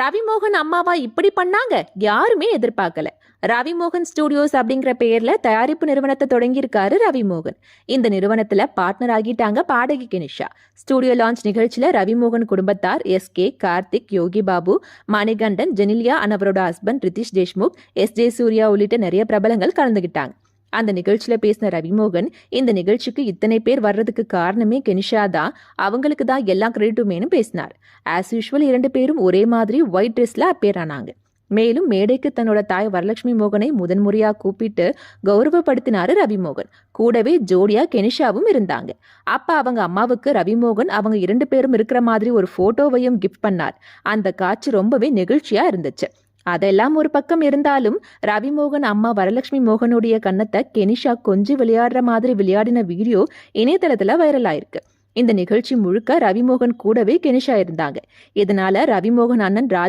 ரவிமோகன் அம்மாவா இப்படி பண்ணாங்க? யாருமே எதிர்பார்க்கல. ரவிமோகன் ஸ்டூடியோஸ் அப்படிங்கிற பெயர்ல தயாரிப்பு நிறுவனத்தை தொடங்கியிருக்காரு ரவிமோகன். இந்த நிறுவனத்துல பார்ட்னர் ஆகிட்டாங்க பாடகி கனிஷா ஸ்டூடியோ லான்ச் நிகழ்ச்சியில ரவிமோகன் குடும்பத்தார் S K Karthik Yogi Babu Manikandan Genelia and husband Ritesh Deshmukh S J Suriya உள்ளிட்ட நிறைய பிரபலங்கள் கலந்துகிட்டாங்க. அந்த நிகழ்ச்சியில பேசின ரவிமோகன் இந்த நிகழ்ச்சிக்கு இத்தனை பேர் வர்றதுக்கு காரணமே கெனிஷா தான். அவங்களுக்கு தான் எல்லா கிரெடிட்டுமேனு பேசினார். ஆஸ் யூஷுவல் இரண்டு பேரும் ஒரே மாதிரி ஒயிட் ட்ரெஸ்ல அப்பேர் ஆனாங்க. மேலும் மேடைக்கு தன்னோட தாய் வரலட்சுமி மோகனை முதன்முறையா கூப்பிட்டு கௌரவப்படுத்தினாரு ரவிமோகன். கூடவே ஜோடியா கெனிஷாவும் இருந்தாங்க. அப்ப அவங்க அம்மாவுக்கு ரவிமோகன் அவங்க இரண்டு பேரும் இருக்கிற மாதிரி ஒரு போட்டோவையும் கிஃப்ட் பண்ணார். அந்த காட்சி ரொம்பவே நெகிழ்ச்சியா இருந்துச்சு. அதெல்லாம் ஒரு பக்கம் இருந்தாலும் ரவிமோகன் அம்மா வரலட்சுமி மோகனுடைய கன்னத்தை கெனிஷா கொஞ்சி விளையாடுற மாதிரி விளையாடின வீடியோ இணையதளத்துல வைரல் ஆயிருக்கு. இந்த நிகழ்ச்சி முழுக்க ரவிமோகன் கூடவே கெனிஷா இருந்தாங்க. இதனால ரவிமோகன் அண்ணன் ராஜ்